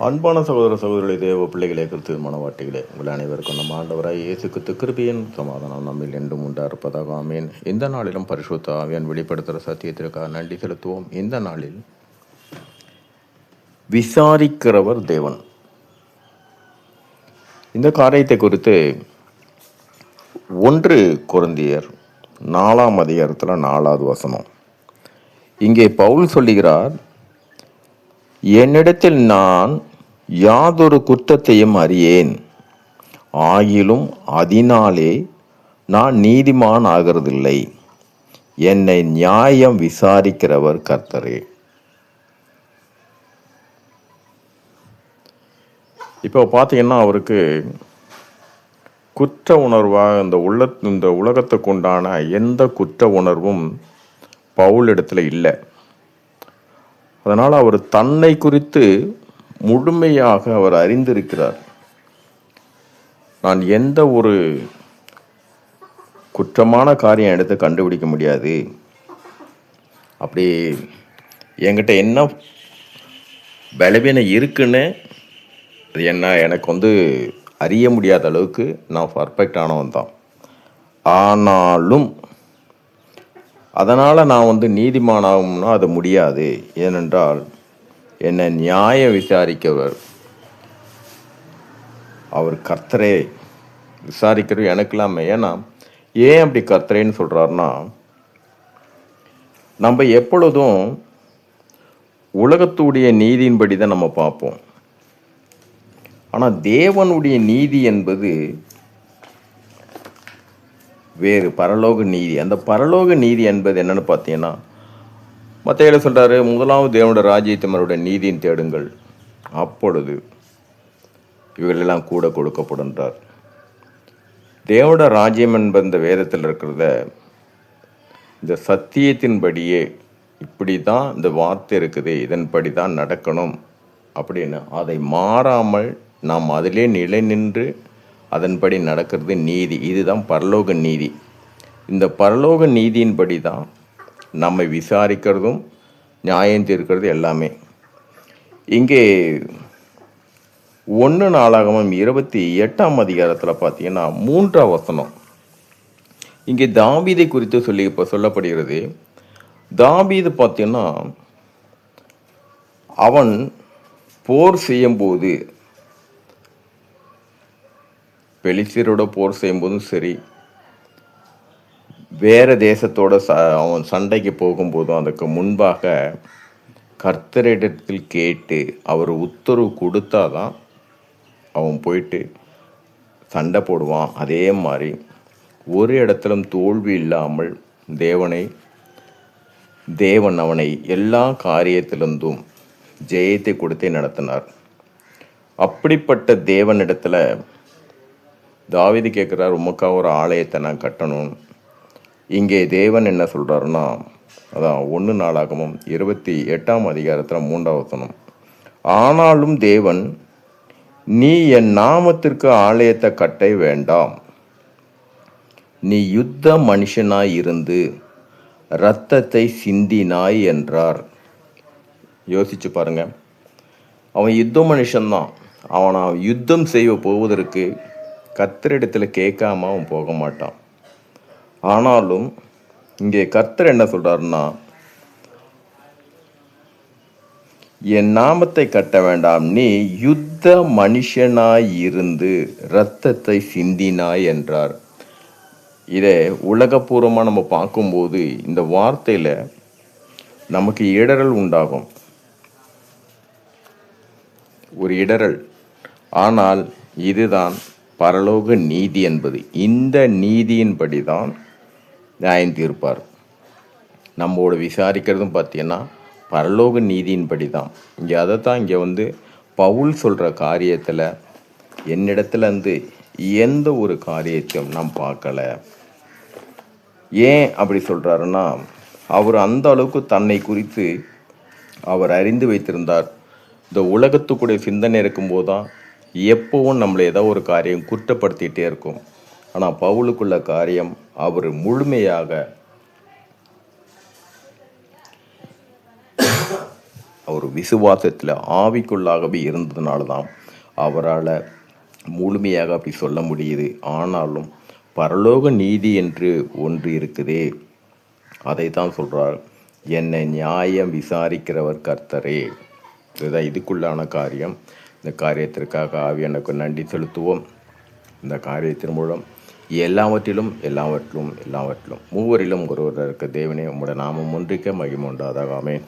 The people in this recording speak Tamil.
அன்பான சகோதர சகோதரி தேவ பிள்ளைகளே கிறிஸ்துவ மனவாட்டிகளே உங்கள் அனைவருக்கும் நம்ம ஆண்டவராய் இயேசு கிறிஸ்து சமாதானம் நம்மில் என்றும் உண்டா இருப்பதாக ஆமேன். இந்த நாளிலும் பரிசுத்த ஆவியான் வெளிப்படுத்துகிற சத்தியத்திற்காக நன்றி செலுத்துவோம். இந்த நாளில் விசாரிக்கிறவர் தேவன். இந்த காரியத்தை குறித்து ஒன்று குருந்தியர் நாலாம் அதிகாரத்தில் நாலாவது வசனம். இங்கே பவுல் சொல்லுகிறார் என்னிடத்தில் நான் யாதொரு குற்றத்தையும் அறியேன். ஆயிலும் அதனாலே நான் நீதிமான் ஆகிறதில்லை. என்னை நியாயம் விசாரிக்கிறவர் கர்த்தரே. இப்போ பார்த்தீங்கன்னா அவருக்கு குற்ற உணர்வாக இந்த உள்ள இந்த உலகத்துக்குண்டான எந்த குற்ற உணர்வும் பவுல் இடத்துல இல்லை. அதனால் அவர் தன்னை குறித்து முழுமையாக அவர் அறிந்திருக்கிறார். நான் எந்த ஒரு குற்றமான காரியம் எடுத்து கண்டுபிடிக்க முடியாது. அப்படி என்கிட்ட என்ன பலவீனம் இருக்குன்னு அது என்ன எனக்கு வந்து அறிய முடியாத அளவுக்கு நான் பர்ஃபெக்ட் ஆனவன் தான். ஆனாலும் அதனால் நான் வந்து நீதிமானாகும்னா அது முடியாது. ஏனென்றால் என்னை நியாயம் விசாரிக்கிறவர் அவர் கர்த்தரே. விசாரிக்கிறது எனக்கெல்லாம் ஏன்னா ஏன் அப்படி கர்த்தரேன்னு சொல்கிறாருன்னா நம்ம எப்பொழுதும் உலகத்துடைய நீதியின்படி தான் நம்ம பார்ப்போம். ஆனால் தேவனுடைய நீதி என்பது வேறு பரலோக நீதி. அந்த பரலோக நீதி என்பது என்னன்னு பார்த்தீங்கன்னா மத்தையில சொல்றாரு முதலாவது தேவனோட ராஜ்யத்தமருடைய நீதியின் தேடுங்கள். அப்பொழுது இவர்களெல்லாம் கூட கொடுக்கப்படுன்றார் தேவட ராஜ்யம் என்பது இந்த வேதத்தில் இருக்கிறத இந்த சத்தியத்தின்படியே இப்படி தான் இந்த வார்த்தை இருக்குது இதன்படி தான் நடக்கணும் அப்படின்னு. அதை மாறாமல் நாம் அதிலே நிலை நின்று அதன்படி நடக்கிறது நீதி. இதுதான் பரலோக நீதி. இந்த பரலோக நீதியின்படி தான் நம்மை விசாரிக்கிறதும் நியாயம் தீர்க்கிறது எல்லாமே. இங்கே ஒன்று நாளாகவும் இருபத்தி எட்டாம் அதிகாரத்தில் பார்த்தீங்கன்னா மூன்றாம் வசனம். இங்கே தாபீதை குறித்து சொல்லி இப்போ சொல்லப்படுகிறது. தாபீது பார்த்தீங்கன்னா அவன் போர் செய்யும்போது பெலிசியரோட போர் செய்யும்போதும் சரி வேறு தேசத்தோட ச அவன் சண்டைக்கு போகும்போதும் அதுக்கு முன்பாக கர்த்தரிடத்தில் கேட்டு அவர் உத்தரவு கொடுத்தாதான் அவன் போயிட்டு சண்டை போடுவான். அதே மாதிரி ஒரு இடத்திலும் தோல்வி இல்லாமல் தேவனை தேவன் அவனை எல்லா காரியத்திலிருந்தும் ஜெயத்தை கொடுத்தே நடத்தினார். அப்படிப்பட்ட தேவனிடத்தில் தாவீது கேட்குறார் உமக்காக ஒரு ஆலயத்தை நான் கட்டணும். இங்கே தேவன் என்ன சொல்கிறாருன்னா அதான் ஒன்று நாளாகவும் இருபத்தி எட்டாம் அதிகாரத்தில் மூன்றாவசனம் ஆனாலும் தேவன் நீ என் நாமத்திற்கு ஆலயத்தை கட்ட வேண்டாம். நீ யுத்த மனுஷனாய் இருந்து இரத்தத்தை சிந்தினாய் என்றார். யோசிச்சு பாருங்க. அவன் யுத்த மனுஷன்தான். அவனை யுத்தம் செய்ய போவதற்கு கர்த்தரிடத்தில் கேட்காம அவன் போக மாட்டான் ஆனாலும் இங்கே கர்த்தர் என்ன சொல்றாருன்னா என் நாமத்தை கட்ட வேண்டாம். நீ யுத்த மனுஷனாய் இருந்து இரத்தத்தை சிந்தினாய் என்றார். இதை உலகபூர்வமாக நம்ம பார்க்கும்போது இந்த வார்த்தையில் நமக்கு இடரல் உண்டாகும். ஒரு இடரல் ஆனால் இதுதான் பரலோக நீதி என்பது இந்த நீதியின்படி தான் நியாயம் தீர்ப்பார் நம்மோட விசாரிக்கிறதும் பார்த்தீங்கன்னா பரலோக நீதியின்படி தான் இங்கே அதை தான் இங்கே வந்து பவுல் சொல்கிற காரியத்தில் என்னிடத்துலேருந்து எந்த ஒரு காரியத்தையும் நாம் பார்க்கல. ஏன் அப்படி சொல்கிறாருன்னா அவர் அந்த அளவுக்கு தன்னை குறித்து அவர் அறிந்து வைத்திருந்தார். இந்த உலகத்துக்குடைய சிந்தனை இருக்கும்போது தான் எப்பவும் நம்மளை ஏதோ ஒரு காரியம் குற்றப்படுத்திகிட்டே இருக்கும். ஆனால் பவுலுக்குள்ள காரியம் அவர் முழுமையாக அவர் விசுவாசத்தில் ஆவிக்குள்ளாகவே இருந்ததுனால தான் அவரால் முழுமையாக அப்படி சொல்ல முடியுது. ஆனாலும் பரலோக நீதி என்று ஒன்று இருக்குதே. அதை தான் சொல்கிறார் என்னை நியாயம் விசாரிக்கிறவர் கர்த்தரே. இதுதான் இதுக்குள்ளான காரியம். இந்த காரியத்திற்காக ஆவியானுக்கு நன்றி செலுத்துவோம். இந்த காரியத்தின் மூலம் எல்லாவற்றிலும் எல்லாவற்றிலும் எல்லாவற்றிலும் மூவரிலும் ஒருவர் இருக்க தேவனே உம்முடைய நாமம் ஒன்றிக்க மகிமுண்டாதாக ஆமேன்.